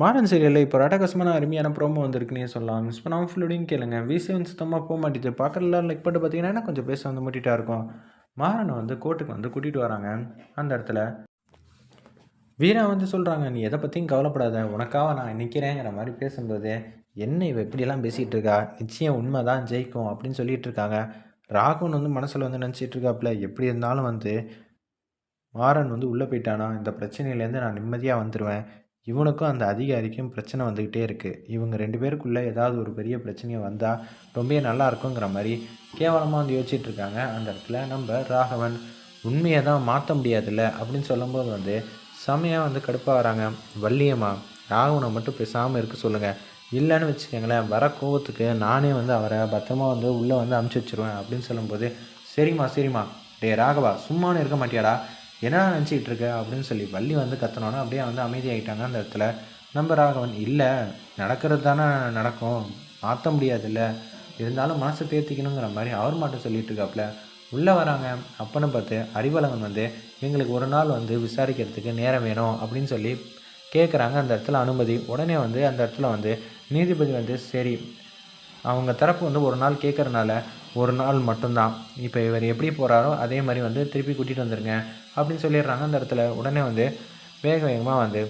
மாறன் சீரியலில் இப்போ ராட்டகாசமான அருமையான ப்ரோமோ வந்திருக்குன்னே சொல்லலாம். மிஸ் பண்ணாமல் ஃபுல்லோடையும் கேளுங்க. வீசியும் சுத்தமாக போக மாட்டேது பார்க்கலாம் லைக் பண்ணிட்டு பார்த்தீங்கன்னா கொஞ்சம் பேச வந்து முட்டிட்டா இருக்கும். மாறனை வந்து கோர்ட்டுக்கு வந்து கூட்டிகிட்டு வராங்க. அந்த இடத்துல வீரா வந்து சொல்கிறாங்க நீ எதை பற்றியும் கவலைப்படாத. உனக்காக நான் நிற்கிறேங்கிற மாதிரி பேசும்போது என்ன இவ இப்படியெல்லாம் பேசிகிட்டு இருக்கா? நிச்சயம் உண்மை தான் ஜெயிக்கும். அப்படின்னு சொல்லிட்டு இருக்காங்க. ராகவன் வந்து மனசில் வந்து நினச்சிட்டு இருக்காப்புல எப்படி இருந்தாலும் வந்து மாறன் வந்து உள்ளே போயிட்டானா? இந்த பிரச்சனையிலேருந்து நான் நிம்மதியாக வந்துடுவேன் இவனுக்கும் அந்த அதிகாரிக்கும் பிரச்சனை வந்துக்கிட்டே இருக்குது இவங்க ரெண்டு பேருக்குள்ளே ஏதாவது ஒரு பெரிய பிரச்சனையை வந்தால் ரொம்ப நல்லா இருக்குங்கிற மாதிரி கேவலமாக வந்து யோசிச்சுட்டு இருக்காங்க. அந்த இடத்துல நம்ம ராகவன் உண்மையை தான் மாற்ற முடியாதுல்ல அப்படின்னு சொல்லும்போது வந்து செமையாக வந்து கடுப்பாக வராங்க. வள்ளியம்மா ராகவனை மட்டும் பேசாமல் இருக்க சொல்லுங்கள் இல்லைன்னு வச்சுக்கோங்களேன் வர கோவத்துக்கு நானே வந்து அவரை பத்திரமா வந்து உள்ளே வந்து அமுச்சு வச்சுருவேன் அப்படின்னு சொல்லும்போது சரிம்மா சரிம்மா. டே ராகவா சும்மானு இருக்க மாட்டியாடா? என்ன நினச்சிக்கிட்டு இருக்க அப்படின்னு சொல்லி வள்ளி வந்து கத்தனோன்னா அப்படியே வந்து அமைதியாகிட்டாங்க அந்த இடத்துல. நம்ம ராகவன் இல்லை நடக்கிறது தானே நடக்கும். மாற்ற முடியாதுல்ல. இருந்தாலும் மனசை தேர்த்திக்கணுங்கிற மாதிரி அவர் மட்டும் சொல்லிட்டு இருக்காப்புல உள்ளே வராங்க. அப்பன்னு பார்த்து அறிவழகன் வந்து எங்களுக்கு ஒரு நாள் வந்து விசாரிக்கிறதுக்கு நேரம் வேணும். அப்படின்னு சொல்லி கேட்குறாங்க அந்த இடத்துல அனுமதி. உடனே வந்து அந்த இடத்துல வந்து நீதிபதி வந்து சரி அவங்க தரப்பு வந்து ஒரு நாள் கேட்குறனால ஒரு நாள் மட்டும்தான். இப்போ இவர் எப்படி போகிறாரோ அதே மாதிரி வந்து திருப்பி கூட்டிகிட்டு வந்துடுங்க அப்படின்னு சொல்லிடுறாங்க. அந்த இடத்துல உடனே வந்து வேக வேகமாக வந்து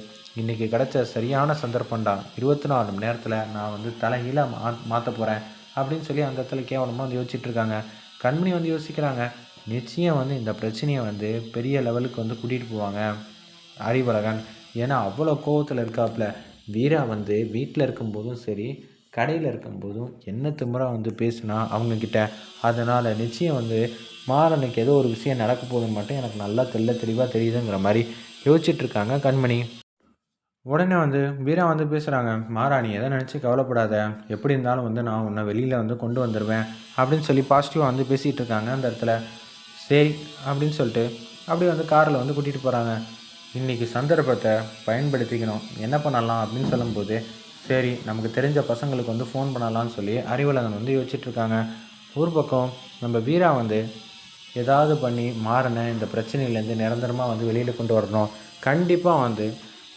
இன்றைக்கி கிடச்ச சரியான சந்தர்ப்பம்டா இருபத்தி நாலு மணி நேரத்தில் நான் வந்து தலைகீழாக மா மாற்ற போகிறேன் அப்படின்னு சொல்லி அந்த இடத்துல கேவலமாக வந்து யோசிச்சுட்ருக்காங்க கண்மணி வந்து யோசிக்கிறாங்க நிச்சயம் வந்து இந்த பிரச்சனையை வந்து பெரிய லெவலுக்கு வந்து கூட்டிகிட்டு போவாங்க அறிவழகன். ஏன்னா அவ்வளோ கோவத்தில் இருக்காப்புல வீரா வந்து வீட்டில் இருக்கும்போதும் சரி கடையில் இருக்கும்போதும் என்ன திமுறை வந்து பேசுனா அவங்கக்கிட்ட அதனால் நிச்சயம் வந்து மாறனுக்கு ஏதோ ஒரு விஷயம் நடக்க போகுதுன்னு மட்டும் எனக்கு நல்லா தெல்ல தெளிவாக தெரியுதுங்கிற மாதிரி யோசிச்சுட்ருக்காங்க கண்மணி. உடனே வந்து வீரா வந்து பேசுகிறாங்க மாறாணி எதை நினச்சி கவலைப்படாத. எப்படி இருந்தாலும் வந்து நான் உன்னை வெளியில் வந்து கொண்டு வந்துடுவேன் அப்படின்னு சொல்லி பாசிட்டிவாக வந்து பேசிகிட்டு இருக்காங்க அந்த இடத்துல. சரி அப்படின்னு சொல்லிட்டு அப்படியே வந்து காரில் வந்து கூட்டிகிட்டு போகிறாங்க இன்றைக்கி சந்தர்ப்பத்தை பயன்படுத்திக்கணும். என்ன பண்ணலாம்? அப்படின்னு சொல்லும்போது சரி நமக்கு தெரிஞ்ச பசங்களுக்கு வந்து ஃபோன் பண்ணலான்னு சொல்லி அறிவழகன் வந்து யோசிச்சுட்ருக்காங்க. ஒரு பக்கம் நம்ம வீரா வந்து ஏதாவது பண்ணி மாறின இந்த பிரச்சனையிலேருந்து நிரந்தரமாக வந்து வெளியில் கொண்டு வரணும். கண்டிப்பாக வந்து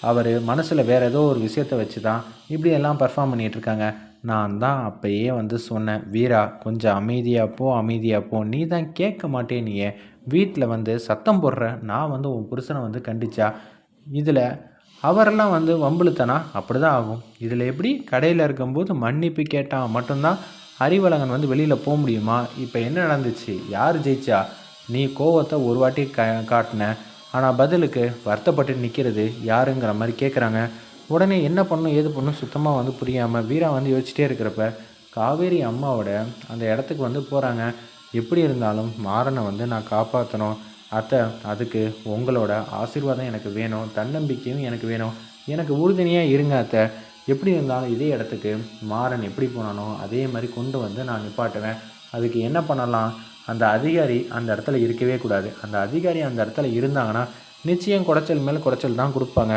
அவர் மனசில் வேறு ஏதோ ஒரு விஷயத்தை வச்சு தான் இப்படியெல்லாம் பர்ஃபார்ம் பண்ணிகிட்ருக்காங்க நான் தான் அப்போயே வந்து சொன்னேன் வீரா கொஞ்சம் அமைதியாக போ அமைதியாக போ. நீ தான் கேட்க மாட்டே நீயே வீட்டில் வந்து சத்தம் போடுற. நான் வந்து உன் புருஷனை வந்து கண்டிச்சா. இதில் அவரெல்லாம் வந்து வம்புழுத்தனா? அப்படி தான் ஆகும். இதில் எப்படி? கடையில் இருக்கும்போது மன்னிப்பு கேட்டால் மட்டும்தான் அறிவழகன் வந்து வெளியில் போக முடியுமா? இப்போ என்ன நடந்துச்சு? யார் ஜெயிச்சா? நீ கோவத்தை ஒரு வாட்டி க காட்டின. ஆனால் பதிலுக்கு வருத்தப்பட்டு நிற்கிறது யாருங்கிற மாதிரி கேட்குறாங்க. உடனே என்ன பண்ணும் ஏது பண்ணும் சுத்தமாக வந்து புரியாமல் வீரா வந்து யோசிச்சிட்டே இருக்கிறப்ப காவேரி அம்மாவோட அந்த இடத்துக்கு வந்து போகிறாங்க. எப்படி இருந்தாலும் மாறனை வந்து நான் காப்பாற்றணும். அத்தை அதுக்கு உங்களோட ஆசீர்வாதம் எனக்கு வேணும் தன்னம்பிக்கையும் எனக்கு வேணும். எனக்கு உறுதுணையாக இருங்க அத்தை. எப்படி இருந்தாலும் இதே இடத்துக்கு மாறன் எப்படி போனானோ அதே மாதிரி கொண்டு வந்து நான் நிப்பாட்டுவேன். அதுக்கு என்ன பண்ணலாம்? அந்த அதிகாரி அந்த இடத்துல இருக்கவே கூடாது. அந்த அதிகாரி அந்த இடத்துல இருந்தாங்கன்னா நிச்சயம் குடைச்சல் மேலே குடைச்சல் தான் கொடுப்பாங்க.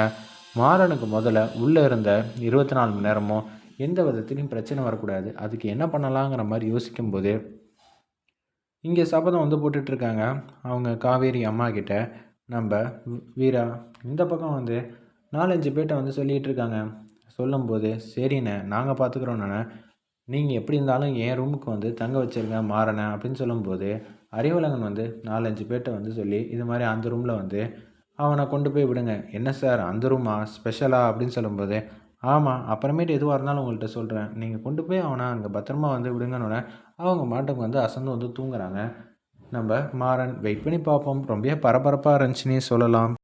மாறனுக்கு முதல்ல உள்ளே இருந்த இருபத்தி நாலு மணி நேரமும் எந்த விதத்துலையும் பிரச்சனை வரக்கூடாது. அதுக்கு என்ன பண்ணலாங்கிற மாதிரி யோசிக்கும்போது இங்கே சபதம் வந்து போட்டுட்ருக்காங்க. அவங்க காவேரி அம்மா கிட்ட. நம்ம வீரா இந்த பக்கம் வந்து நாலஞ்சு பேர்ட்ட வந்து சொல்லிகிட்டு இருக்காங்க சொல்லும்போது சரிண்ணே நாங்கள் பார்த்துக்குறோண்ணே நீங்கள் எப்படி இருந்தாலும் என் ரூமுக்கு வந்து தங்க வச்சுருங்க மாறணே அப்படின்னு சொல்லும்போது அறிவலகன் வந்து நாலஞ்சு பேர்ட்ட வந்து சொல்லி இது மாதிரி அந்த ரூமில் வந்து அவனை கொண்டு போய் விடுங்க. என்ன சார் அந்த ரூமா? ஸ்பெஷலாக அப்படின்னு சொல்லும்போது ஆமாம் அப்புறமேட்டு எதுவாக இருந்தாலும் உங்கள்கிட்ட சொல்கிறேன் நீங்கள் கொண்டு போய் அவனை அங்கே பத்திரமா வந்து விடுங்கன்னு அவங்க மாட்டுக்கு வந்து அசந்து வந்து தூங்குறாங்க. நம்ம மாறன் வெயிட் பண்ணி பார்ப்போம். ரொம்ப பரபரப்பாக இருந்துச்சுன்னே சொல்லலாம்.